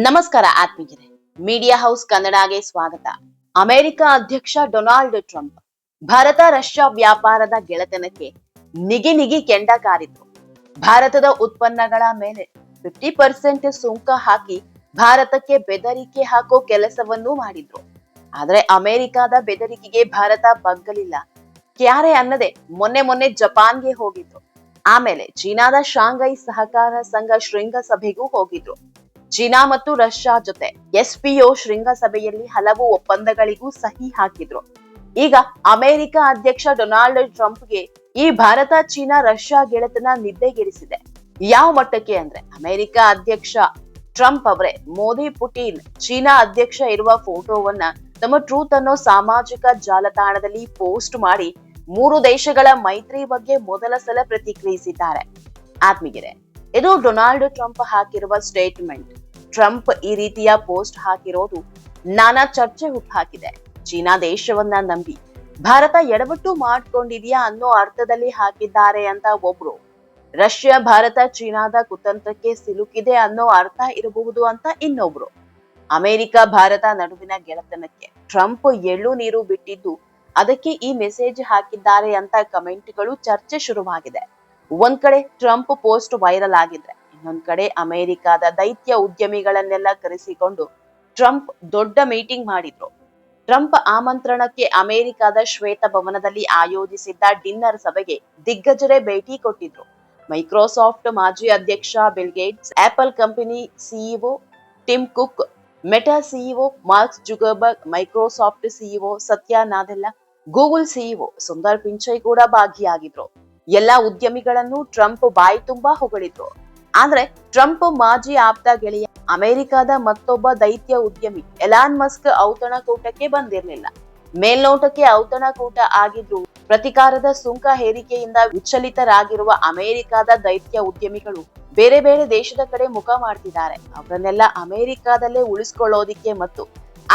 ನಮಸ್ಕಾರ ಆತ್ಮೀಯರೇ. Media house ಕನ್ನಡಗೆ ಸ್ವಾಗತ. ಅಮೆರಿಕ ಅಧ್ಯಕ್ಷ ಡೊನಾಲ್ಡ್ ಟ್ರಂಪ್ ಭಾರತ ರಷ್ಯಾ ವ್ಯಾಪಾರದ ಗೆಳೆತನಕ್ಕೆ ನಿಗಿ ನಿಗಿ ಕೆಂಡ ಕಾರಿದ್ರು ಭಾರತದ ಉತ್ಪನ್ನಗಳ ಮೇಲೆ ಫಿಫ್ಟಿ ಪರ್ಸೆಂಟ್ ಸುಂಕ ಹಾಕಿ ಭಾರತಕ್ಕೆ ಬೆದರಿಕೆ ಹಾಕೋ ಕೆಲಸವನ್ನೂ ಮಾಡಿದ್ರು. ಆದ್ರೆ ಅಮೆರಿಕದ ಬೆದರಿಕೆಗೆ ಭಾರತ ಬಗ್ಗಲಿಲ್ಲ. ಕ್ಯಾರೆ ಅನ್ನದೆ ಮೊನ್ನೆ ಮೊನ್ನೆ ಜಪಾನ್ಗೆ ಹೋಗಿದ್ರು. ಆಮೇಲೆ ಚೀನಾದ ಶಾಂಘೈ ಸಹಕಾರ ಸಂಘ ಶೃಂಗ ಸಭೆಗೂ ಹೋಗಿದ್ರು. ಚೀನಾ ಮತ್ತು ರಷ್ಯಾ ಜೊತೆ ಎಸ್ಪಿಒ ಶೃಂಗಸಭೆಯಲ್ಲಿ ಹಲವು ಒಪ್ಪಂದಗಳಿಗೂ ಸಹಿ ಹಾಕಿದ್ರು. ಈಗ ಅಮೆರಿಕ ಅಧ್ಯಕ್ಷ ಡೊನಾಲ್ಡ್ ಟ್ರಂಪ್ಗೆ ಈ ಭಾರತ, ಚೀನಾ, ರಷ್ಯಾ ಗೆಳೆತನ ನಿದ್ದೆಗೆರಿಸಿದೆ ಯಾವ ಮಟ್ಟಕ್ಕೆ ಅಂದ್ರೆ ಅಮೆರಿಕ ಅಧ್ಯಕ್ಷ ಟ್ರಂಪ್ ಅವರೇ ಮೋದಿ, ಪುಟಿನ್ ಚೀನಾ ಅಧ್ಯಕ್ಷ ಇರುವ ಫೋಟೋವನ್ನ ತಮ್ಮ ಟ್ರೂತ್ ಅನ್ನೋ ಸಾಮಾಜಿಕ ಜಾಲತಾಣದಲ್ಲಿ ಪೋಸ್ಟ್ ಮಾಡಿ ಮೂರು ದೇಶಗಳ ಮೈತ್ರಿ ಬಗ್ಗೆ ಮೊದಲ ಸಲ ಪ್ರತಿಕ್ರಿಯಿಸಿದ್ದಾರೆ. ಆತ್ಮೀಗೆರೆ ಇದು ಡೊನಾಲ್ಡ್ ಟ್ರಂಪ್ ಹಾಕಿರುವ ಸ್ಟೇಟ್ಮೆಂಟ್. ಟ್ರಂಪ್ ಈ ರೀತಿಯ ಪೋಸ್ಟ್ ಹಾಕಿರೋದು ನಾನಾ ಚರ್ಚೆ ಹುಟ್ಟುಹಾಕಿದೆ ಚೀನಾ ದೇಶವನ್ನ ನಂಬಿ. ಭಾರತ ಎಡವಟ್ಟು ಮಾಡ್ಕೊಂಡಿದ್ಯಾ ಅನ್ನೋ ಅರ್ಥದಲ್ಲಿ ಹಾಕಿದ್ದಾರೆ ಅಂತ ಒಬ್ರು. ರಷ್ಯಾ, ಭಾರತ, ಚೀನಾದ ಕುತಂತ್ರಕ್ಕೆ ಸಿಲುಕಿದೆ ಅನ್ನೋ ಅರ್ಥ ಇರಬಹುದು ಅಂತ ಇನ್ನೊಬ್ರು. ಅಮೆರಿಕ, ಭಾರತ ನಡುವಿನ ಗೆಳೆತನಕ್ಕೆ ಟ್ರಂಪ್ ಎಳ್ಳು ನೀರು ಬಿಟ್ಟಿದ್ದು ಅದಕ್ಕೆ ಈ ಮೆಸೇಜ್ ಹಾಕಿದ್ದಾರೆ ಅಂತ ಕಮೆಂಟ್ಗಳು ಚರ್ಚೆ ಶುರುವಾಗಿದೆ. ಒಂದ್ ಕಡೆ ಟ್ರಂಪ್ ಪೋಸ್ಟ್ ವೈರಲ್ ಆಗಿದ್ರೆ ಇನ್ನೊಂದ್ ಕಡೆ ಅಮೆರಿಕದ ದೈತ್ಯ ಉದ್ಯಮಿಗಳನ್ನೆಲ್ಲ ಕರೆಸಿಕೊಂಡು ಟ್ರಂಪ್ ದೊಡ್ಡ ಮೀಟಿಂಗ್ ಮಾಡಿದ್ರು. ಟ್ರಂಪ್ ಆಮಂತ್ರಣಕ್ಕೆ ಅಮೆರಿಕಾದ ಶ್ವೇತ ಭವನದಲ್ಲಿ ಆಯೋಜಿಸಿದ್ದ ಡಿನ್ನರ್ ಸಭೆಗೆ ದಿಗ್ಗಜರೇ ಭೇಟಿ ಕೊಟ್ಟಿದ್ರು. ಮೈಕ್ರೋಸಾಫ್ಟ್ ಮಾಜಿ ಅಧ್ಯಕ್ಷ Bill Gates, Apple company CEO Tim Cook, Meta CEO Mark Zuckerberg, Microsoft CEO Satya Nadella, Google CEO Sundar Pichai ಕೂಡ ಭಾಗಿಯಾಗಿದ್ರು. ಎಲ್ಲಾ ಉದ್ಯಮಿಗಳನ್ನು ಟ್ರಂಪ್ ಬಾಯಿ ತುಂಬಾ ಹೊಗಳಿದ್ರು. ಆದ್ರೆ ಟ್ರಂಪ್ ಮಾಜಿ ಆಪ್ತ ಗೆಳೆಯ ಅಮೆರಿಕದ ಮತ್ತೊಬ್ಬ ದೈತ್ಯ ಉದ್ಯಮಿ ಎಲಾನ್ ಮಸ್ಕ್ ಔತಣಕೂಟಕ್ಕೆ ಬಂದಿರಲಿಲ್ಲ. ಮೇಲ್ನೋಟಕ್ಕೆ ಔತಣಕೂಟ ಆಗಿದ್ರು ಪ್ರತಿಕಾರದ ಸುಂಕ ಹೇರಿಕೆಯಿಂದ ವಿಚಲಿತರಾಗಿರುವ ಅಮೆರಿಕದ ದೈತ್ಯ ಉದ್ಯಮಿಗಳು ಬೇರೆ ಬೇರೆ ದೇಶದ ಕಡೆ ಮುಖ ಮಾಡ್ತಿದ್ದಾರೆ. ಅವರನ್ನೆಲ್ಲ ಅಮೆರಿಕದಲ್ಲೇ ಉಳಿಸ್ಕೊಳ್ಳೋದಿಕ್ಕೆ ಮತ್ತು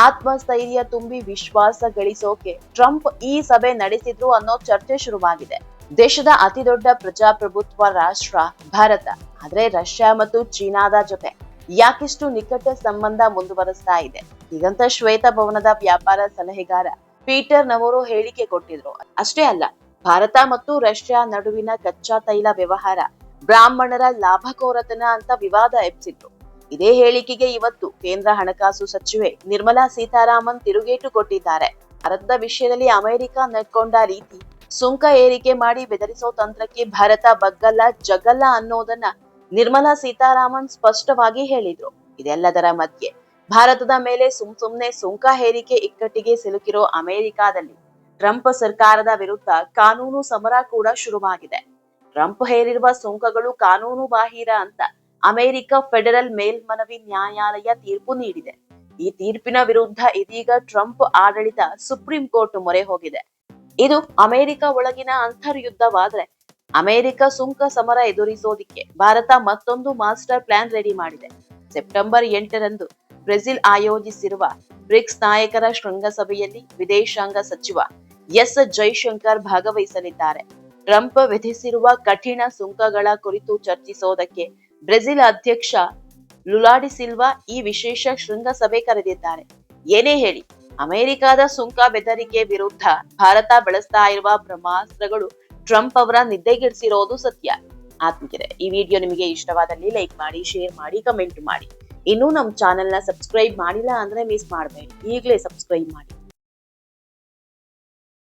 ಆತ್ಮಸ್ಥೈರ್ಯ ತುಂಬಿ ವಿಶ್ವಾಸ ಗಳಿಸೋಕೆ ಟ್ರಂಪ್ ಈ ಸಭೆ ನಡೆಸಿದ್ರು ಅನ್ನೋ ಚರ್ಚೆ ಶುರುವಾಗಿದೆ. ದೇಶದ ಅತಿದೊಡ್ಡ ಪ್ರಜಾಪ್ರಭುತ್ವ ರಾಷ್ಟ್ರ ಭಾರತ. ಆದ್ರೆ ರಷ್ಯಾ ಮತ್ತು ಚೀನಾದ ಜೊತೆ ಯಾಕಿಷ್ಟು ನಿಕಟ ಸಂಬಂಧ ಮುಂದುವರಿಸ್ತಾ ಇದೆ. ಹೀಗಂತ ಶ್ವೇತ ಭವನದ ವ್ಯಾಪಾರ ಸಲಹೆಗಾರ ಪೀಟರ್ ನವರು ಹೇಳಿಕೆ ಕೊಟ್ಟಿದ್ರು. ಅಷ್ಟೇ ಅಲ್ಲ, ಭಾರತ ಮತ್ತು ರಷ್ಯಾ ನಡುವಿನ ಕಚ್ಚಾ ತೈಲ ವ್ಯವಹಾರ ಬ್ರಾಹ್ಮಣರ ಲಾಭಕೋರತನ ಅಂತ ವಿವಾದ ಎಬ್ಸಿದ್ರು ಇದೇ ಹೇಳಿಕೆಗೆ ಇವತ್ತು ಕೇಂದ್ರ ಹಣಕಾಸು ಸಚಿವೆ ನಿರ್ಮಲಾ ಸೀತಾರಾಮನ್ ತಿರುಗೇಟು ಕೊಟ್ಟಿದ್ದಾರೆ. ಭಾರತದ ವಿಷಯದಲ್ಲಿ ಅಮೆರಿಕ ನಡ್ಕೊಂಡ ರೀತಿ ಸುಂಕ ಏರಿಕೆ ಮಾಡಿ ಬೆದರಿಸೋ ತಂತ್ರಕ್ಕೆ ಭಾರತ ಬಗ್ಗಲ್ಲ, ಜಗಲ್ಲ ಅನ್ನೋದನ್ನ ನಿರ್ಮಲಾ ಸೀತಾರಾಮನ್ ಸ್ಪಷ್ಟವಾಗಿ ಹೇಳಿದ್ರು. ಇದೆಲ್ಲದರ ಮಧ್ಯೆ ಭಾರತದ ಮೇಲೆ ಸುಮ್ ಸುಮ್ನೆ ಸುಂಕ ಹೇರಿಕೆ ಇಕ್ಕಟ್ಟಿಗೆ ಸಿಲುಕಿರೋ ಅಮೆರಿಕಾದಲ್ಲಿ ಟ್ರಂಪ್ ಸರ್ಕಾರದ ವಿರುದ್ಧ ಕಾನೂನು ಸಮರ ಕೂಡ ಶುರುವಾಗಿದೆ. ಟ್ರಂಪ್ ಹೇರಿರುವ ಸುಂಕಗಳು ಕಾನೂನು ಬಾಹಿರ ಅಂತ ಅಮೆರಿಕ ಫೆಡರಲ್ ಮೇಲ್ಮನವಿ ನ್ಯಾಯಾಲಯ ತೀರ್ಪು ನೀಡಿದೆ. ಈ ತೀರ್ಪಿನ ವಿರುದ್ಧ ಇದೀಗ ಟ್ರಂಪ್ ಆಡಳಿತ ಸುಪ್ರೀಂ ಕೋರ್ಟ್ ಮೊರೆ ಹೋಗಿದೆ. ಇದು ಅಮೆರಿಕ ಒಳಗಿನ ಅಂತರ್ಯುದ್ಧವಾದ್ರೆ ಅಮೆರಿಕ ಸುಂಕ ಸಮರ ಎದುರಿಸೋದಿಕ್ಕೆ ಭಾರತ ಮತ್ತೊಂದು ಮಾಸ್ಟರ್ ಪ್ಲಾನ್ ರೆಡಿ ಮಾಡಿದೆ. ಸೆಪ್ಟೆಂಬರ್ ಎಂಟರಂದು ಬ್ರೆಜಿಲ್ ಆಯೋಜಿಸಿರುವ ಬ್ರಿಕ್ಸ್ ನಾಯಕರ ಶೃಂಗಸಭೆಯಲ್ಲಿ ವಿದೇಶಾಂಗ ಸಚಿವ ಎಸ್ ಜೈಶಂಕರ್ ಭಾಗವಹಿಸಲಿದ್ದಾರೆ. ಟ್ರಂಪ್ ವಿಧಿಸಿರುವ ಕಠಿಣ ಸುಂಕಗಳ ಕುರಿತು ಚರ್ಚಿಸೋದಕ್ಕೆ ಬ್ರೆಜಿಲ್ ಅಧ್ಯಕ್ಷ ಲುಲಾಡಿ ಸಿಲ್ವಾ ಈ ವಿಶೇಷ ಶೃಂಗಸಭೆ ಕರೆದಿದ್ದಾರೆ. ಏನೇ ಹೇಳಿ ಅಮೆರಿಕದ ಸುಂಕ ಬೆದರಿಕೆ ವಿರುದ್ಧ ಭಾರತ ಬಳಸ್ತಾ ಇರುವ ಬ್ರಹ್ಮಾಸ್ತ್ರಗಳು ಟ್ರಂಪ್ ಅವರ ನಿದ್ದೆಗೆಡಿಸಿರೋದು ಸತ್ಯ. ಆತ್ಮೀಯರೇ, ಈ ವಿಡಿಯೋ ನಿಮಗೆ ಇಷ್ಟವಾದಲ್ಲಿ ಲೈಕ್ ಮಾಡಿ, ಶೇರ್ ಮಾಡಿ, ಕಮೆಂಟ್ ಮಾಡಿ. ಇನ್ನೂ ನಮ್ಮ ಚಾನೆಲ್ನ ಸಬ್ಸ್ಕ್ರೈಬ್ ಮಾಡಿಲ್ಲ ಅಂದ್ರೆ ಮಿಸ್ ಮಾಡಬೇಡಿ. ಈಗಲೇ ಸಬ್ಸ್ಕ್ರೈಬ್ ಮಾಡಿ.